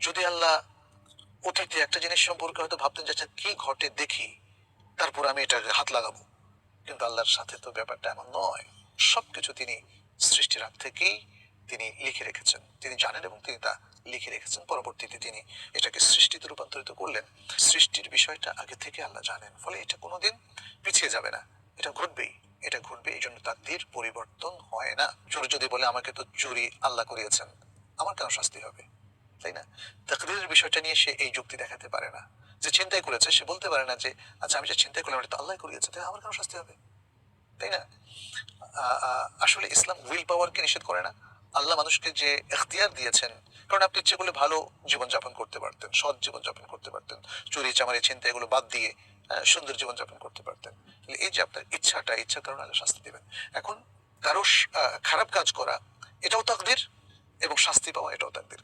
যদি আল্লাহ অতীতে একটা জিনিস সম্পর্কে হয়তো ভাবতেন যে আচ্ছা কি ঘটে দেখি, তারপর আমি এটাকে হাত লাগাবো। কিন্তু আল্লাহর সাথে তো ব্যাপারটা এমন নয়। সবকিছু তিনি সৃষ্টির আগ থেকেই তিনি লিখে রেখেছেন। তিনি জানেন এবং তিনি তা লিখে রেখেছেন। পরবর্তীতে তিনি এটাকে সৃষ্টিতে রূপান্তরিত করলেন। সৃষ্টির বিষয়টা আগে থেকে আল্লাহ জানেন। ফলে এটা কোনোদিন পিছিয়ে যাবে না। এটা ঘটবেই। এটা ঘটবে, এই জন্য তাকদির পরিবর্তন হয় না। চোর যদি বলে, আমাকে তো চুরি আল্লাহ করিয়েছেন, আমার কেন শাস্তি হবে? তাই না? তাকদিরের বিষয়টা নিয়ে সে এই যুক্তি দেখাতে পারে না। যে চিন্তাই করেছে, সে বলতে পারে না যে আচ্ছা আমি যে চিন্তাই করলাম, এটা তো আল্লাহ করিয়েছে তাই আমার কেন শাস্তি হবে? তাই না? আসলে ইসলাম উইল পাওয়ারকে নিষেধ করে না। আল্লাহ মানুষকে যে এখতিয়ার দিয়েছেন, কারণ আপনি ইচ্ছে করলে ভালো জীবনযাপন করতে পারতেন, সৎ জীবনযাপন করতে পারতেন। চুরি, চামারি চিন্তা এগুলো বাদ দিয়ে সুন্দর জীবনযাপন করতে পারতেন। এই যে আপনার ইচ্ছাটা, ইচ্ছার কারণে আল্লাহ শাস্তি দেবেন। এখন কারও খারাপ কাজ করা, এটাও তাকদির এবং শাস্তি পাওয়া এটাও তাকদির।